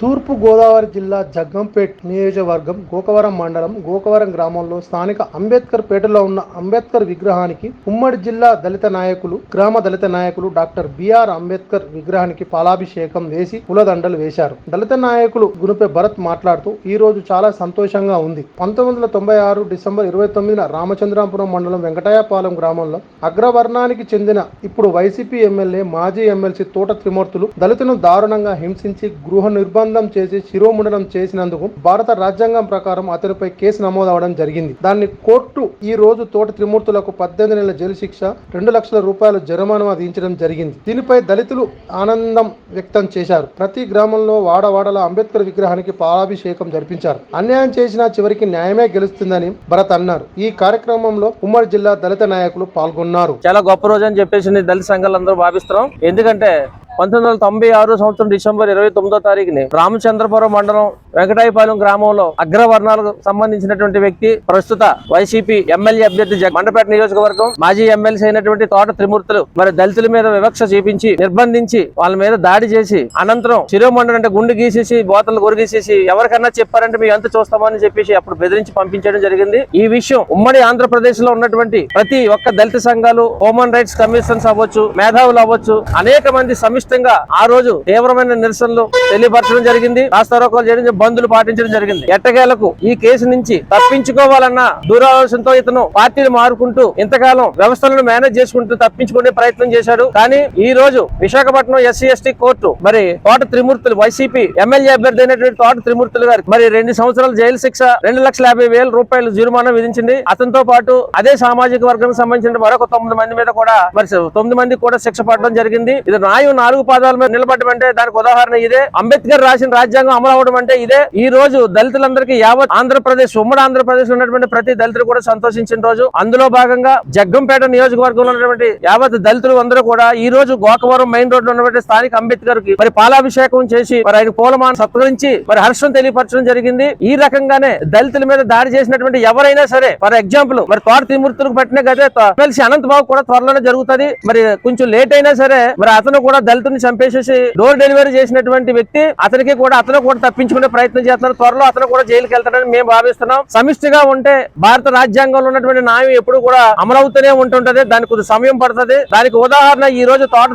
తూర్పు గోదావరి జిల్లా జగ్గంపేట్ నియోజకవర్గం గోకవరం మండలం గోకవరం గ్రామంలో స్థానిక అంబేద్కర్ పేటలో ఉన్న అంబేద్కర్ విగ్రహానికి ఉమ్మడి జిల్లా దళిత నాయకులు గ్రామ దళిత నాయకులు డాక్టర్ బిఆర్ అంబేద్కర్ విగ్రహానికి పాలాభిషేకం వేసి పూలదండలు వేశారు. దళిత నాయకులు గునుపే భరత్ మాట్లాడుతూ ఈ రోజు చాలా సంతోషంగా ఉంది. పంతొమ్మిది వందల తొంభై ఆరు డిసెంబర్ ఇరవై తొమ్మిదిన రామచంద్రాపురం మండలం వెంకటాయపాలెం గ్రామంలో అగ్రవర్ణానికి చెందిన ఇప్పుడు వైసీపీ ఎమ్మెల్యే మాజీ ఎమ్మెల్సీ తోట త్రిమూర్తులు దళితులను దారుణంగా హింసించి గృహ నిర్బంధం చేసి శిరోముండనం చేసినందుకు భారత రాజ్యాంగం ప్రకారం అతనిపై కేసు నమోదవడం జరిగింది. దాన్ని కోర్టు ఈ రోజు తోట త్రిమూర్తులకు పద్దెనిమిది నెలల జైలు శిక్ష రెండు లక్షల రూపాయలు జరిమానా విధించడం జరిగింది. దీనిపై దళితులు ఆనందం వ్యక్తం చేశారు. ప్రతి గ్రామంలో వాడవాడల అంబేద్కర్ విగ్రహానికి పాలాభిషేకం జరిపించారు. అన్యాయం చేసినా చివరికి న్యాయమే గెలుస్తుందని భరత్ అన్నారు. ఈ కార్యక్రమంలో ఉమ్మడి జిల్లా దళిత నాయకులు పాల్గొన్నారు. చాలా గొప్ప రోజు అని చెప్పేసి దళిత సంఘాలు అందరూ భావిస్తున్నాం. ఎందుకంటే పంతొమ్మిది వందల తొంభై ఆరు సంవత్సరం డిసెంబర్ ఇరవై తొమ్మిదో తారీఖుని రామచంద్రపురం మండలం వెంకటాయపాలెం గ్రామంలో అగ్రవర్ణాలకు సంబంధించినటువంటి వ్యక్తి ప్రస్తుత వైసీపీ ఎమ్మెల్యే అభ్యర్థి జగ- మండపేట నియోజకవర్గం మాజీ ఎమ్మెల్సీ అయినటువంటి తోట త్రిమూర్తులు మరి దళితుల మీద వివక్ష చూపించి నిర్బంధించి వాళ్ళ మీద దాడి చేసి అనంతరం శిరోమండలం అంటే గుండు గీసేసి బోతలు గొరిగేసేసి ఎవరికన్నా చెప్పారంటే మీ ఎంత చూస్తామని చెప్పేసి అప్పుడు బెదిరించి పంపించడం జరిగింది. ఈ విషయం ఉమ్మడి ఆంధ్రప్రదేశ్లో ఉన్నటువంటి ప్రతి ఒక్క దళిత సంఘాలు హ్యూమన్ రైట్స్ కమిషన్స్ అవ్వచ్చు మేధావులు అవ్వచ్చు అనేక మంది సమిష్టంగా ఆ రోజు తీవ్రమైన నిరసనలు తెలియపరచడం జరిగింది. రాస్తారోకోలు చేయడం బంధులు పాటించడం జరిగింది. ఎట్టకేలకు ఈ కేసు నుంచి తప్పించుకోవాలన్న దూరాలోచనతో ఇతను పార్టీలు మారుకుంటూ ఇంతకాలం వ్యవస్థలను మేనేజ్ చేసుకుంటూ తప్పించుకునే ప్రయత్నం చేశాడు. కానీ ఈ రోజు విశాఖపట్నం ఎస్సీ ఎస్టీ కోర్టు మరి తోట త్రిమూర్తులు వైసీపీ ఎమ్మెల్యే అభ్యర్థి అయినటువంటి తోట త్రిమూర్తులు గారికి మరి రెండు సంవత్సరాల జైలు శిక్ష రెండు లక్షల యాభై వేల రూపాయలు జరిమానా విధించింది. అతనితో పాటు అదే సామాజిక వర్గానికి సంబంధించిన మరొక తొమ్మిది మంది మీద కూడా మరి తొమ్మిది మంది కూడా శిక్ష పడడం జరిగింది. ఇది న్యాయం నాలుగు పాదాల మీద నిలబడటం అంటే దానికి ఉదాహరణ ఇదే. అంబేద్కర్ రాసిన రాజ్యాంగం అమలు అవడం అంటే ఇదే. ఈ రోజు దళితులందరికీ యావత్ ఆంధ్రప్రదేశ్ ఉమ్మడి ఆంధ్రప్రదేశ్లో ఉన్నటువంటి ప్రతి దళితులు కూడా సంతోషించిన రోజు. అందులో భాగంగా జగ్గంపేట నియోజకవర్గంలో ఉన్నటువంటి యావత్ దళితులు అందరూ కూడా ఈ రోజు గోకవరం మెయిన్ రోడ్లో ఉన్నటువంటి స్థానిక అంబేద్కర్కి మరి పాలాభిషేకం చేసి మరి ఆయన పూలమాన సత్కరించి మరి హర్షం తెలియపరచడం జరిగింది. ఈ రకంగానే దళితుల మీద దాడి చేసినటువంటి ఎవరైనా సరే ఫర్ ఎగ్జాంపుల్ మరి తోట తిమూర్తులకు పట్టిన గదే ఎమ్మెల్సీ అనంతబాబు కూడా త్వరలోనే జరుగుతుంది. మరి కొంచెం లేట్ అయినా సరే మరి అతను కూడా దళితుని చంపేసేసి డోర్ డెలివరీ చేసినటువంటి వ్యక్తి అతనికి కూడా అతను కూడా తప్పించుకునే ప్రయత్నం చేస్తున్నారు. త్వరలో అతను కూడా జైలుకి వెళ్తాడని మేము భావిస్తున్నాం. సమిష్టిగా ఉంటే భారత రాజ్యాంగంలో ఉన్నటువంటి న్యాయం ఎప్పుడు కూడా అమలవుతూనే ఉంటుంటది. దానికి కొద్ది సమయం పడుతుంది. దానికి ఉదాహరణ ఈ రోజు తోట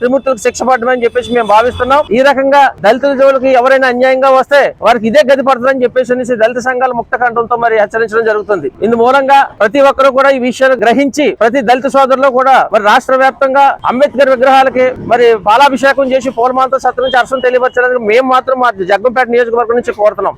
త్రిమూర్తులకు శిక్ష పడమని చెప్పేసి మేము భావిస్తున్నాం. ఈ రకంగా దళితుల జోలికి ఎవరైనా అన్యాయంగా వస్తే వారికి ఇదే గది పడుతుందని చెప్పేసి దళిత సంఘాల ముక్త కంఠంతో మరి హెచ్చరించడం జరుగుతుంది. ఇందు మూలంగా ప్రతి ఒక్కరు కూడా ఈ విషయాన్ని గ్రహించి ప్రతి దళిత సోదరులు కూడా మరి రాష్ట్ర వ్యాప్తంగా అంబేద్కర్ విగ్రహాలకి మరి బాలాభిషేకం చేసి పూలమాలతో సత్కరించి అర్శం తెలియపరచడానికి మేము మాత్రం మా జగ్గంపేట నియోజకవర్గం నుంచి కోరుతున్నాం.